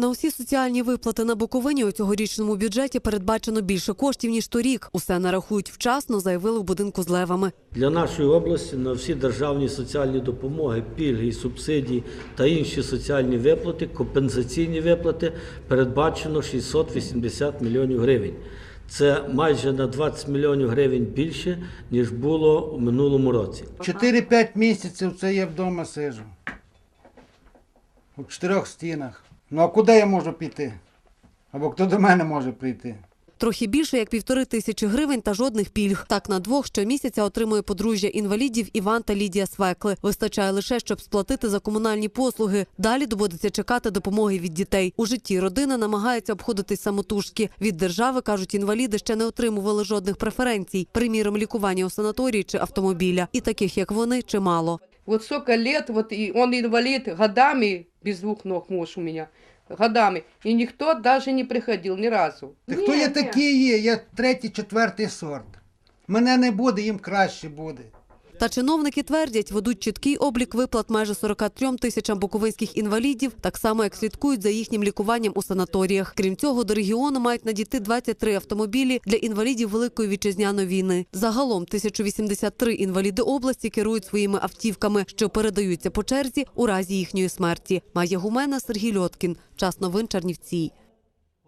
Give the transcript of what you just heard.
На усі соціальні виплати на Буковині у цьогорічному бюджеті передбачено більше коштів ніж торік. Усе нарахують вчасно, заявили в будинку з левами. Для нашої області на всі державні соціальні допомоги, пільги, субсидії та інші соціальні виплати, компенсаційні виплати передбачено 680 мільйонів гривень. Це майже на 20 мільйонів гривень більше, ніж було у минулому році. 4-5 місяців це я вдома сижу. У чотирьох стінах. Ну а куди я можу піти? Або хто до мене може прийти? Трохи більше як півтори тисячі гривень та жодних пільг. Так на двох щомісяця отримує подружжя інвалідів Іван та Лідія Свекли. Вистачає лише, щоб сплатити за комунальні послуги. Далі доводиться чекати допомоги від дітей. У житті родина намагається обходитись самотужки. Від держави кажуть, інваліди ще не отримували жодних преференцій, приміром лікування у санаторії чи автомобіля. І таких як вони чимало. Вот сколько лет, вот и он инвалид годами, без двух ног муж у меня, годами. И никто даже не приходил ни разу. Та хто Ні, я не. такий є? Я третій, четвертий сорт. Мене не буде, їм краще буде. Та чиновники твердять, ведуть чіткий облік виплат майже 43 тисячам буковинських інвалідів, так само як слідкують за їхнім лікуванням у санаторіях. Крім цього, до регіону мають надійти 23 автомобілі для інвалідів Великої вітчизняної війни. Загалом 1083 інваліди області керують своїми автівками, що передаються по черзі у разі їхньої смерті. Має гумена Сергій Льоткін. Час новин Чернівці.